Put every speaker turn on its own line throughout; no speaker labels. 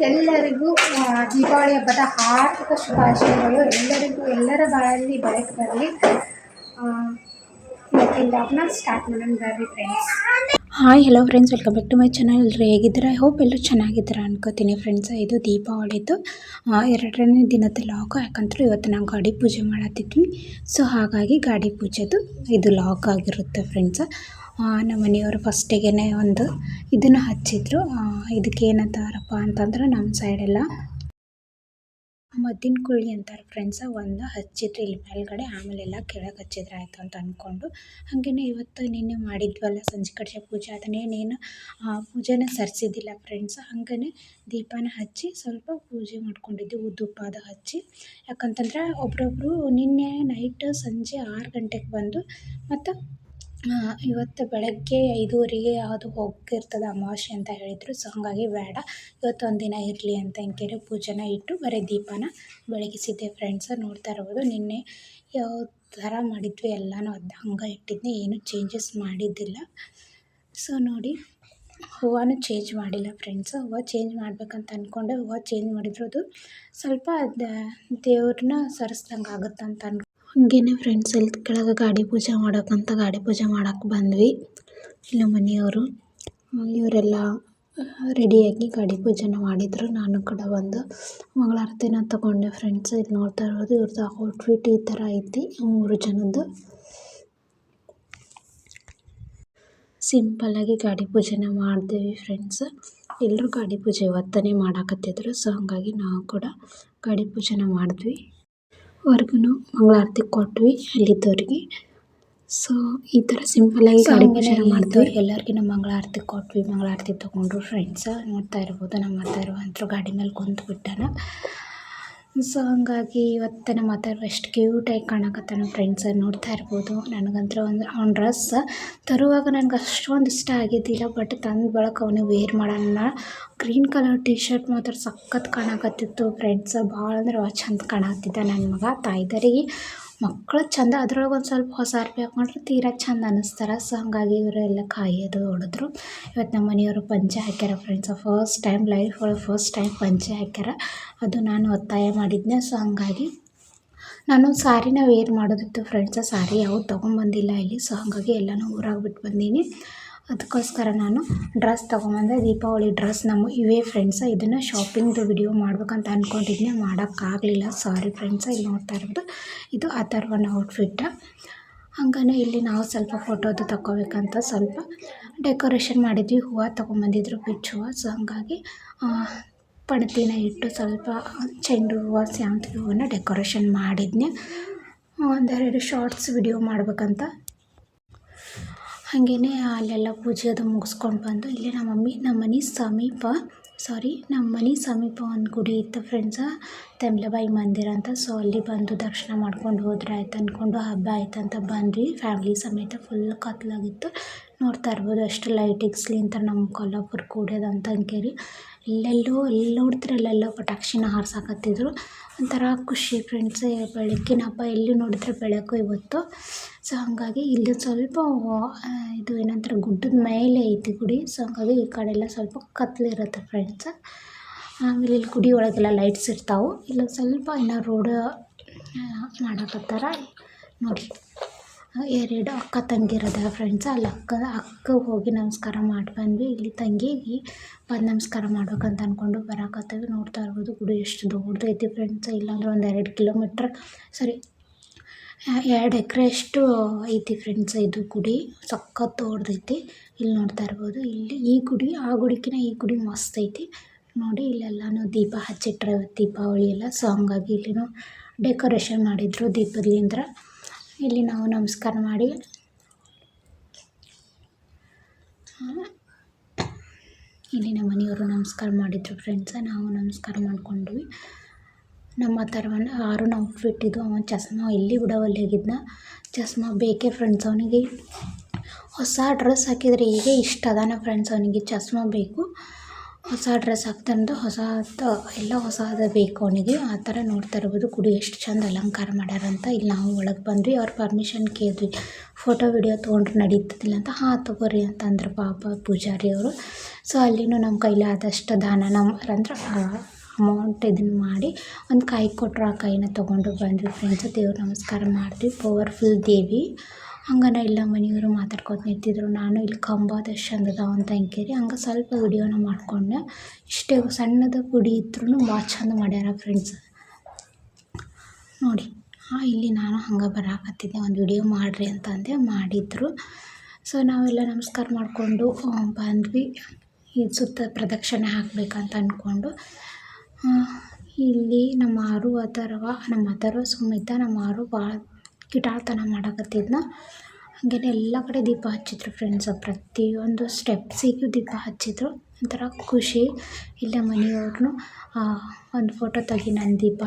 ಎಲ್ಲರಿಗೂ ದೀಪಾವಳಿ ಹಬ್ಬದ ಹಾರ್ದಿಕ ಶುಭಾಶಯಗಳು. ಎಲ್ಲರಿಗೂ ಎಲ್ಲರ ಬಾಳಲ್ಲಿ ಬರಲಿ. ಇವತ್ತಿನ ಲಾಗ್ನ ಸ್ಟಾರ್ಟ್ ಮಾಡೋಣ ಬರ್ರಿ friends
hi hello friends welcome back to my channel ಎಲ್ಲರೂ ಹೇಗಿದ್ದೀರಾ? ಐ ಹೋಪ್ ಎಲ್ಲರೂ ಚೆನ್ನಾಗಿದ್ದೀರಾ ಅನ್ಕೋತೀನಿ ಫ್ರೆಂಡ್ಸ್ ಇದು ದೀಪಾವಳಿದು. ಎರಡನೇ ದಿನದ ಲಾಕ್ ಯಾಕಂದ್ರೆ ಇವತ್ತು ನಾವು ಗಾಡಿ ಪೂಜೆ ಮಾಡತ್ತಿದ್ವಿ. ಸೊ ಹಾಗಾಗಿ ಗಾಡಿ ಪೂಜೆದು ಇದು ಲಾಕ್ ಆಗಿರುತ್ತೆ ಫ್ರೆಂಡ್ಸ್ ನಮ್ಮ ಮನೆಯವರು ಫಸ್ಟಿಗೆ ಒಂದು ಇದನ್ನು ಹಚ್ಚಿದ್ರು. ಇದಕ್ಕೆ ಏನಂತಾರಪ್ಪ ಅಂತಂದ್ರೆ ನಮ್ಮ ಸೈಡೆಲ್ಲ ಮದ್ದಿನ ಕುಳ್ಳಿ ಅಂತಾರೆ ಫ್ರೆಂಡ್ಸ ಒಂದು ಹಚ್ಚಿದ್ರು ಇಲ್ಲಿ ಮೇಲ್ಗಡೆ ಆಮೇಲೆ ಎಲ್ಲ ಕೆಳಗೆ ಹಚ್ಚಿದ್ರೆ ಆಯಿತು ಅಂತ ಅಂದ್ಕೊಂಡು ಹಾಗೆಯೇ ಇವತ್ತು ನಿನ್ನೆ ಮಾಡಿದ್ವಲ್ಲ ಸಂಜೆ ಕಡೆ ಪೂಜೆ ಅದನ್ನೇನೇನು ಪೂಜೆನ ಸರಿಸಿದ್ದಿಲ್ಲ ಫ್ರೆಂಡ್ಸ್ ಹಾಗೇ ದೀಪನ ಹಚ್ಚಿ ಸ್ವಲ್ಪ ಪೂಜೆ ಮಾಡ್ಕೊಂಡಿದ್ವಿ ಅದು ಹಚ್ಚಿ. ಯಾಕಂತಂದ್ರೆ ಒಬ್ಬರೊಬ್ರು ನಿನ್ನೆ ನೈಟ್ ಸಂಜೆ ಆರು ಗಂಟೆಗೆ ಬಂದು ಮತ್ತು ಇವತ್ತು ಬೆಳಗ್ಗೆ ಐದುವರೆಗೆ ಅದು ಹೋಗಿರ್ತದೆ ಅಮಾವಾಸ್ಯೆ ಅಂತ ಹೇಳಿದರು ಸೊ ಹಾಗಾಗಿ ಬೇಡ. ಇವತ್ತು ಒಂದಿನ ಇರಲಿ ಅಂತ ಇಂಕೇರಿ ಪೂಜೆನ ಇಟ್ಟು ಬರೀ ದೀಪನ ಬೆಳಗಿಸಿದ್ದೆ ಫ್ರೆಂಡ್ಸ್ ನೋಡ್ತಾ ಇರ್ಬೋದು. ನಿನ್ನೆ ಯಾವ ಥರ ಮಾಡಿದ್ವಿ ಎಲ್ಲನೂ ಅದು ಹಂಗೆ ಇಟ್ಟಿದ್ದೆ ಏನೂ ಚೇಂಜಸ್ ಮಾಡಿದ್ದಿಲ್ಲ. ಸೊ ನೋಡಿ, ಹೂವನೂ ಚೇಂಜ್ ಮಾಡಿಲ್ಲ ಫ್ರೆಂಡ್ಸ್ ಹೂವು ಚೇಂಜ್ ಮಾಡ್ಬೇಕಂತ ಅಂದ್ಕೊಂಡೆ ಹೂವು ಚೇಂಜ್ ಮಾಡಿದ್ರು ಅದು ಸ್ವಲ್ಪ ದೇವ್ರನ್ನ ಸರಿಸ್ದಂಗೆ ಆಗುತ್ತೆ ಅಂತ ಅನ್ಕೊ ಹಂಗೇನೆ ಫ್ರೆಂಡ್ಸ್ ಇಲ್ಲಿ ಕೆಳಗೆ ಗಾಡಿ ಪೂಜೆ ಮಾಡೋಕ್ಕಂತ ಗಾಡಿ ಪೂಜೆ ಮಾಡೋಕ್ಕೆ ಬಂದ್ವಿ. ಇಲ್ಲ ಮನೆಯವರು. ಇವರೆಲ್ಲ ರೆಡಿಯಾಗಿ ಗಾಡಿ ಪೂಜೆನ ಮಾಡಿದರು. ನಾನು ಕೂಡ ಒಂದು ಮಂಗಳಾರತಿನ ತಗೊಂಡೆ ಫ್ರೆಂಡ್ಸ್ ಇಲ್ಲಿ ನೋಡ್ತಾ ಇರೋದು ಇವ್ರದ್ದು ಔಟ್ಫಿಟ್ ಈ ಥರ ಐತಿ. ಮೂರು ಜನದ್ದು. ಸಿಂಪಲ್ಲಾಗಿ ಗಾಡಿ ಪೂಜೆನ ಮಾಡಿದ್ವಿ ಫ್ರೆಂಡ್ಸ್ ಎಲ್ಲರೂ ಗಾಡಿ ಪೂಜೆ ಇವತ್ತನೇ ಮಾಡಾಕತ್ತಿದ್ರು. ಸೊ ಹಾಗಾಗಿ ನಾವು ಕೂಡ ಗಾಡಿ ಪೂಜೆನ ಮಾಡಿದ್ವಿ. ಅವ್ರಿಗೂ ಮಂಗಳಾರತಿ ಕೊಟ್ವಿ ಅಲ್ಲಿದ್ದವ್ರಿಗೆ. ಸೊ ಈ ಥರ ಸಿಂಪಲ್ಲಾಗಿ ಗಾಡಿ ಪೂಜೆನ ಮಾಡ್ತೀವಿ ಎಲ್ಲರಿಗೂ ನಮ್ಮ ಮಂಗಳಾರತಿ ಕೊಟ್ವಿ. ಮಂಗಳಾರತಿ ತೊಗೊಂಡ್ರು ಫ್ರೆಂಡ್ಸ್ ನೋಡ್ತಾ ಇರ್ಬೋದು. ನಮ್ಮ ಅತ್ತಾರು ಅಂತೂ ಗಾಡಿ ಮೇಲೆ ಕುಂತ್ಬಿಟ್ಟಾನ ಸೊ ಹಾಗಾಗಿ ಇವತ್ತು ನಮ್ಮ ಅತ್ತಾರು ಎಷ್ಟು ಕ್ಯೂಟಾಗಿ ಕಾಣಕತ್ತಾನ ಫ್ರೆಂಡ್ಸ್ ನೋಡ್ತಾ ಇರ್ಬೋದು. ನನಗಂತೂ ಒಂದು ಅವ್ನ ಡ್ರೆಸ್ ತರುವಾಗ ನನಗೆ ಅಷ್ಟೊಂದು ಇಷ್ಟ ಆಗಿದ್ದಿಲ್ಲ ಬಟ್ ತಂದ ಬಳಕ ಅವನಿಗೆ ವೇರ್ ಮಾಡೋಣ ಗ್ರೀನ್ ಕಲರ್ ಟಿ ಶರ್ಟ್ ಮಾತ್ರ ಸಖತ್ ಕಾಣಕತ್ತಿತ್ತು. ಫ್ರೆಂಡ್ಸ್ ಭಾಳ ಅಂದ್ರೆ ಭಾಳ ಚಂದ ಕಾಣಕತ್ತಿದ್ದ ನನ್ನ ಮಗ. ತಾಯ್ದರಿಗೆ ಮಕ್ಕಳು ಚಂದ, ಅದ್ರೊಳಗೆ ಒಂದು ಸ್ವಲ್ಪ ಹೊಸ ಅರ್ಬಿ ಹಾಕೊಂಡ್ರೆ ತೀರಾ ಚಂದ ಅನ್ನಿಸ್ತಾರೆ ಸೊ ಹಾಗಾಗಿ ಇವರೆಲ್ಲ ಕಾಯೋದು ಹೊಡೆದ್ರು. ಇವತ್ತು ನಮ್ಮ ಮನೆಯವರು ಪಂಚೆ ಹಾಕ್ಯಾರ ಫ್ರೆಂಡ್ಸ್ ಫಸ್ಟ್ ಟೈಮ್ ಲೈಫ್ ಒಳಗೆ ಫಸ್ಟ್ ಟೈಮ್ ಪಂಚೆ ಹಾಕ್ಯಾರ. ಅದು ನಾನು ಒತ್ತಾಯ ಮಾಡಿದ್ದೆ ಸೊ ಹಾಗಾಗಿ ನಾನು ಸಾರಿನ ವೇರ್ ಮಾಡೋದಿತ್ತು ಫ್ರೆಂಡ್ಸ ಸಾರಿ ಯಾವುದು ತೊಗೊಂಬಂದಿಲ್ಲ ಇಲ್ಲಿ. ಸೊ ಹಾಗಾಗಿ ಎಲ್ಲನೂ ಊರಾಗಿ ಬಿಟ್ಟು ಬಂದೀನಿ. ಅದಕ್ಕೋಸ್ಕರ ನಾನು ಡ್ರೆಸ್ ತೊಗೊಂಬಂದೆ, ದೀಪಾವಳಿ ಡ್ರೆಸ್ ನಮ್ಮ ಇವೇ ಫ್ರೆಂಡ್ಸ ಇದನ್ನು ಶಾಪಿಂಗ್ದು ವಿಡಿಯೋ ಮಾಡ್ಬೇಕಂತ ಅಂದ್ಕೊಂಡಿದ್ದೆ ಮಾಡೋಕ್ಕಾಗಲಿಲ್ಲ. ಸಾರಿ ಫ್ರೆಂಡ್ಸ ಇಲ್ಲಿ ನೋಡ್ತಾ ಇರೋದು. ಇದು ಅಥರ್ವನ ಔಟ್ಫಿಟ್ಟ ಹಂಗೆ ಇಲ್ಲಿ ನಾವು ಸ್ವಲ್ಪ ಫೋಟೋದು ತಗೋಬೇಕಂತ ಸ್ವಲ್ಪ ಡೆಕೋರೇಷನ್ ಮಾಡಿದ್ವಿ. ಹೂವು ತೊಗೊಂಬಂದಿದ್ರು ಬಿಚ್ಚು ಹೂವು. ಸೊ ಹಾಗಾಗಿ ಪಣತಿನ ಇಟ್ಟು ಸ್ವಲ್ಪ ಚೆಂಡು ಹೂವು ಸೇವಂತಿಗೆ ಹೂವನ್ನು ಡೆಕೋರೇಷನ್ ಮಾಡಿದ್ನೆ. ಒಂದೆರಡು ಶಾರ್ಟ್ಸ್ ವಿಡಿಯೋ ಮಾಡ್ಬೇಕಂತ ಹಾಗೇನೆ ಅಲ್ಲೆಲ್ಲ ಪೂಜೆ ಅದು ಮುಗಿಸ್ಕೊಂಡು ಬಂದು ಇಲ್ಲಿ ನಮ್ಮ ಮಮ್ಮಿ, ನಮ್ಮ ಮನೆ ಸಮೀಪ ಸಾರಿ ನಮ್ಮ ಮನೆ ಸಮೀಪ ಒಂದು ಗುಡಿ ಇತ್ತು ಫ್ರೆಂಡ್ಸ ತೆಮ್ಲಬಾಯಿ ಮಂದಿರ ಅಂತ. ಸೊ ಅಲ್ಲಿ ಬಂದು ದರ್ಶನ ಮಾಡ್ಕೊಂಡು ಹೋದ್ರೆ ಆಯ್ತು ಅಂದ್ಕೊಂಡು ಹಬ್ಬ ಆಯ್ತು ಅಂತ ಬಂದ್ವಿ. ಫ್ಯಾಮ್ಲಿ ಸಮೇತ ಫುಲ್ ಕತ್ಲಾಗಿತ್ತು. ನೋಡ್ತಾ ಇರ್ಬೋದು ಎಷ್ಟು ಲೈಟಿಂಗ್ಸ್ಲಿಂತ ನಮ್ಮ ಕೊಲ್ಲಾಪುರ ಕೂಡ್ಯದ ಅಂತ ಅಂಕೇರಿ. ಎಲ್ಲೆಲ್ಲೋ ಎಲ್ಲಿ ನೋಡಿದ್ರೆ ಅಲ್ಲೆಲ್ಲೋ ಪಟಾಕ್ಷಿನ ಹಾರ್ಸಾಕತ್ತಿದ್ರು. ಒಂಥರ ಖುಷಿ ಫ್ರೆಂಡ್ಸ್ ಬೆಳಕಿನ ಹಬ್ಬ ಎಲ್ಲಿ ನೋಡಿದ್ರೆ ಬೆಳಕು ಇವತ್ತು. ಸೊ ಹಾಗಾಗಿ ಇಲ್ಲಿ ಸ್ವಲ್ಪ ಇದು ಏನಂತಾರೆ, ಗುಡ್ಡದ ಮೇಲೆ ಐತಿ ಗುಡಿ. ಸೊ ಹಾಗಾಗಿ ಈ ಕಡೆ ಎಲ್ಲ ಸ್ವಲ್ಪ ಕತ್ಲಿರುತ್ತೆ ಫ್ರೆಂಡ್ಸ್ ಆಮೇಲೆ ಇಲ್ಲಿ ಗುಡಿ ಒಳಗೆಲ್ಲ ಲೈಟ್ಸ್ ಇರ್ತಾವೆ. ಇಲ್ಲ ಸ್ವಲ್ಪ ಇನ್ನೂ ರೋಡ್ ಮಾಡಕತ್ತಾರ. ನೋಡಿ. ಎರಡು ಅಕ್ಕ ತಂಗಿರದ ಫ್ರೆಂಡ್ಸ್ ಅಲ್ಲಿ ಅಕ್ಕ ಅಕ್ಕ ಹೋಗಿ ನಮಸ್ಕಾರ ಮಾಡಿ ಬಂದ್ವಿ. ಇಲ್ಲಿ ತಂಗಿಗೆ ಬಂದು ನಮಸ್ಕಾರ ಮಾಡ್ಬೇಕಂತ ಅಂದ್ಕೊಂಡು ಬರಾಕತ್ತೀವಿ. ನೋಡ್ತಾ ಇರ್ಬೋದು, ಗುಡಿ ಎಷ್ಟು ದೊಡ್ಡದೈತಿ ಫ್ರೆಂಡ್ಸ್ ಇಲ್ಲಾಂದ್ರೆ ಒಂದು ಎರಡು ಕಿಲೋಮೀಟ್ರ್ ಸಾರಿ, ಎರಡು ಎಕರೆ ಅಷ್ಟು ಐತಿ ಫ್ರೆಂಡ್ಸ್ ಇದು ಗುಡಿ. ಸಖತ್ ದೊಡ್ಡದೈತಿ. ಇಲ್ಲಿ ನೋಡ್ತಾ ಇರ್ಬೋದು, ಇಲ್ಲಿ ಈ ಗುಡಿ, ಆ ಗುಡಿಕಿನ ಈ ಗುಡಿ ಮಸ್ತ್ ಐತಿ. ನೋಡಿ, ಇಲ್ಲೆಲ್ಲನೂ ದೀಪ ಹಚ್ಚಿಟ್ರೆ ದೀಪಾವಳಿ ಎಲ್ಲ. ಸೊ ಹಂಗಾಗಿ ಇಲ್ಲಿನೂ ಡೆಕೋರೇಷನ್ ಮಾಡಿದ್ರು ದೀಪದ್ಲಿಂದ್ರ. ಇಲ್ಲಿ ನಾವು ನಮಸ್ಕಾರ ಮಾಡಿ. ಇಲ್ಲಿ ನಮ್ಮ ಮನೆಯವರು ನಮಸ್ಕಾರ ಮಾಡಿದ್ರು ಫ್ರೆಂಡ್ಸ ನಾವು ನಮಸ್ಕಾರ ಮಾಡ್ಕೊಂಡ್ವಿ. ನಮ್ಮ ಥರವನ್ನು ಆರು ನಾವು ಇದು ಅವನ ಚಸ್ಮಾ ಎಲ್ಲಿ ಬಿಡವಲ್ಲಿ ಹೋಗಿದ್ನ ಚಸ್ಮಾ ಬೇಕೇ ಫ್ರೆಂಡ್ಸ್ ಅವನಿಗೆ. ಹೊಸ ಡ್ರೆಸ್ ಹಾಕಿದರೆ ಹೀಗೆ ಇಷ್ಟ ಅದಾನ ಫ್ರೆಂಡ್ಸ್ ಅವನಿಗೆ. ಚಸ್ಮಾ ಬೇಕು. ಹೊಸ ಡ್ರೆಸ್ ಹಾಕ್ತಂದು ಹೊಸ ಎಲ್ಲ ಹೊಸದು ಬೇಕು ಅವನಿಗೆ. ಆ ಥರ ನೋಡ್ತಾ ಇರ್ಬೋದು. ಕುಡಿ, ಎಷ್ಟು ಚಂದ ಅಲಂಕಾರ ಮಾಡ್ಯಾರಂತ. ಇಲ್ಲಿ ನಾವು ಒಳಗೆ ಬಂದ್ವಿ. ಅವ್ರ ಪರ್ಮಿಷನ್ ಕೇಳಿದ್ವಿ. ಫೋಟೋ ವಿಡಿಯೋ ತೊಗೊಂಡ್ರೆ ನಡೀತದಿಲ್ಲ ಅಂತ. ಹಾಂ, ತಗೋರಿ ಅಂತ ಅಂದ್ರೆ ಪಾಪ ಪೂಜಾರಿ ಅವರು. ಸೊ ಅಲ್ಲಿನೂ ನಮ್ಮ ಕೈಲಿ ಆದಷ್ಟು ದಾನ. ನಮ್ಮ ಅಂದ್ರೆ ಅಮೌಂಟ್ ಇದನ್ನು ಮಾಡಿ ಒಂದು ಕಾಯಿ ಕೊಟ್ಟರು ಆ ಕಾಯಿನ ತೊಗೊಂಡು ಬಂದ್ವಿ ಫ್ರೆಂಡ್ಸ್ ದೇವ್ರ ನಮಸ್ಕಾರ ಮಾಡಿದ್ವಿ ಪವರ್ಫುಲ್ ದೇವಿ. ಹಂಗನ ಇಲ್ಲ ಮನೆಯವರು ಮಾತಾಡ್ಕೊತ ನಿಂತಿದ್ರು. ನಾನು ಇಲ್ಲಿ ಕಂಬದ ಚಂದ ಅದಾವ ಅಂತ ಅಂಕೇರಿ ಹಂಗೆ ಸ್ವಲ್ಪ ವಿಡಿಯೋನ ಮಾಡಿಕೊಂಡೆ. ಇಷ್ಟೇ ಸಣ್ಣದ ಗುಡಿ ಇದ್ರೂ ಭಾಳ ಚಂದ ಮಾಡ್ಯಾರ ಫ್ರೆಂಡ್ಸ್ ನೋಡಿ, ಹಾಂ, ಇಲ್ಲಿ ನಾನು ಹಂಗೆ ಬರಾಕತ್ತಿದ್ದೆ, ಒಂದು ವಿಡಿಯೋ ಮಾಡಿರಿ ಅಂತ ಅಂದೆ ಮಾಡಿದರು. ಸೊ ನಾವೆಲ್ಲ ನಮಸ್ಕಾರ ಮಾಡಿಕೊಂಡು ಬಂದ್ವಿ. ಈ ಸುತ್ತ ಪ್ರದಕ್ಷಿಣೆ ಹಾಕಬೇಕಂತ ಅಂದ್ಕೊಂಡು ಇಲ್ಲಿ ನಮ್ಮ ಆರು ಅಥರ್ವ ನಮ್ಮ ಅಥರ್ವ ಸುಮಿತ, ನಮ್ಮ ಆರು ಭಾಳ ಕಿಟಾಳ್ತನ ಮಾಡಕತ್ತಿದ್ನ. ಹಾಗೆಯೇ ಎಲ್ಲ ಕಡೆ ದೀಪ ಹಚ್ಚಿದ್ರು ಫ್ರೆಂಡ್ಸು ಪ್ರತಿಯೊಂದು ಸ್ಟೆಪ್ಸಿಗೂ ದೀಪ ಹಚ್ಚಿದ್ರು. ಒಂಥರ ಖುಷಿ. ಇಲ್ಲೇ ಮನೆಯವ್ರನ್ನು ಒಂದು ಫೋಟೋ ತೆಗಿ, ನಾನು ದೀಪ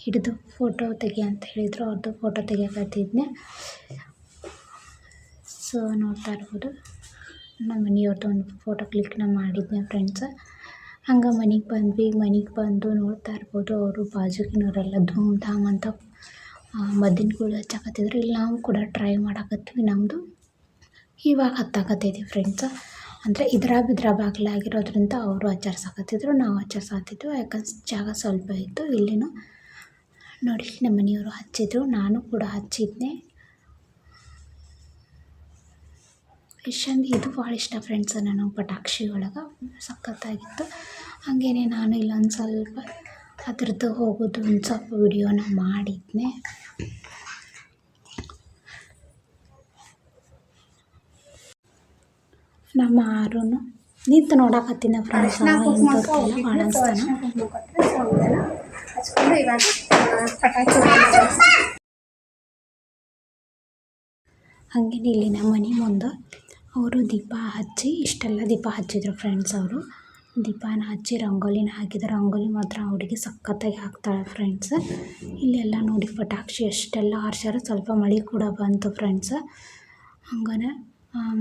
ಹಿಡಿದು ಫೋಟೋ ತೆಗಿ ಅಂತ ಹೇಳಿದರು. ಅವ್ರದ್ದು ಫೋಟೋ ತೆಗಿಯಕತ್ತಿದ್ನೆ. ಸೊ ನೋಡ್ತಾ ಇರ್ಬೋದು. ನಮ್ಮ ಮನೆಯವ್ರದ್ದು ಒಂದು ಫೋಟೋ ಕ್ಲಿಕ್ನ ಮಾಡಿದ್ದೆ ಫ್ರೆಂಡ್ಸ್ ಹಂಗೆ ಮನೆಗೆ ಬಂದ್ವಿ. ಮನೆಗೆ ಬಂದು ನೋಡ್ತಾ ಇರ್ಬೋದು. ಅವರು ಬಾಜುಕಿನವರೆಲ್ಲ ಧೂಮ್ ಧಾಮ್ ಅಂತ ಮದ್ದಿನ ಕೂಳು ಹಚ್ಚಾಕತ್ತಿದ್ರು. ಇಲ್ಲಿ ನಾವು ಕೂಡ ಟ್ರೈ ಮಾಡಾಕತ್ವಿ ನಮ್ಮದು ಇವಾಗ ಹತ್ತಾಕತ್ತೈತಿ ಫ್ರೆಂಡ್ಸ್ ಅಂದರೆ ಇದ್ರ ಬಿದ್ರ ಬಾಗಿಲಾಗಿರೋದ್ರಿಂದ ಅವರು ಆಚರಿಸಾಕತ್ತಿದ್ರು, ನಾವು ಆಚರಿಸಾಕತ್ತಿದ್ವು ಯಾಕಂದ್ರೆ ಜಾಗ ಸ್ವಲ್ಪ ಇತ್ತು. ಇಲ್ಲಿನೂ ನೋಡಿ, ನಮ್ಮ ಮನೆಯವರು ಹಚ್ಚಿದ್ರು. ನಾನು ಕೂಡ ಹಚ್ಚಿದ್ದೆ ಎಷ್ಟು ಚಂದ ಇದು ಭಾಳ ಇಷ್ಟ ಫ್ರೆಂಡ್ಸ್ ನಾನು ಪಟಾಕ್ಷಿ ಒಳಗೆ ಸಖತ್ತಾಗಿತ್ತು. ಹಾಗೇನೆ ನಾನು ಇಲ್ಲೊಂದು ಸ್ವಲ್ಪ ಅದ್ರದ್ದು ಹೋಗೋದು ಒಂದು ಸ್ವಲ್ಪ ವಿಡಿಯೋನ ಮಾಡಿದ್ದೆ ನಮ್ಮ ಆರು ನಿಂತು ನೋಡಕತ್ತಿನ ಫ್ರೆಂಡ್ಸ್
ಹಚ್ಕೊಂಡು ಇವಾಗ ಪಟಾಕಿ
ಹಾಗೇನೆ ಇಲ್ಲಿ ನಮ್ಮ ಮನೆ ಮುಂದೆ ಅವರು ದೀಪ ಹಚ್ಚಿ ಇಷ್ಟೆಲ್ಲ ದೀಪ ಹಚ್ಚಿದ್ರು ಫ್ರೆಂಡ್ಸ್ ಅವರು. ದೀಪನ ಹಚ್ಚಿ ರಂಗೋಲಿನ ಹಾಕಿದ್ರು. ರಂಗೋಲಿ ಮಾತ್ರ ಹುಡುಗಿ ಸಖತ್ತಾಗಿ ಹಾಕ್ತಾಳೆ ಫ್ರೆಂಡ್ಸ್ ಇಲ್ಲೆಲ್ಲ ನೋಡಿ ಪಟಾಕ್ಷಿ ಎಷ್ಟೆಲ್ಲ ಹಾರ್ಸ್ಯಾರ. ಸ್ವಲ್ಪ ಮಳೆ ಕೂಡ ಬಂತು ಫ್ರೆಂಡ್ಸ್ ಹಂಗನೆ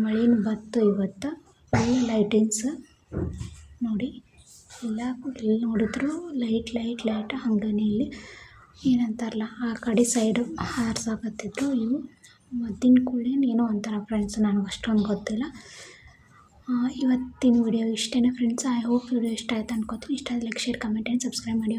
ಮಳೆನೂ ಬತ್ತು ಇವತ್ತು. ಫುಲ್ ಲೈಟಿಂಗ್ಸ್ ನೋಡಿ, ಎಲ್ಲ ಎಲ್ಲಿ ನೋಡಿದ್ರು ಲೈಟ್ ಲೈಟ್ ಲೈಟ್ ಹಂಗೇ ಇಲ್ಲಿ. ಏನಂತಾರಲ್ಲ, ಆ ಕಡೆ ಸೈಡು ಹಾರ್ಸಾಕತ್ತಿದ್ರು ಇವು. ಮದ್ದಿನ ಕೂಡಲೇ ಏನೋ ಅಂತಾರ ಫ್ರೆಂಡ್ಸ್ ನನಗೆ ಅಷ್ಟೊಂದು ಗೊತ್ತಿಲ್ಲ. ಇವತ್ತಿನ ವಿಡಿಯೋ ಇಷ್ಟೇ ಫ್ರೆಂಡ್ಸ್ ಐ ಹೋಪ್ ವಿಡಿಯೋ ಇಷ್ಟ ಆಯ್ತು ಅನ್ಕೋತೀನಿ. ಇಷ್ಟ ಆದರೆ like share comment and subscribe ಮಾಡಿ.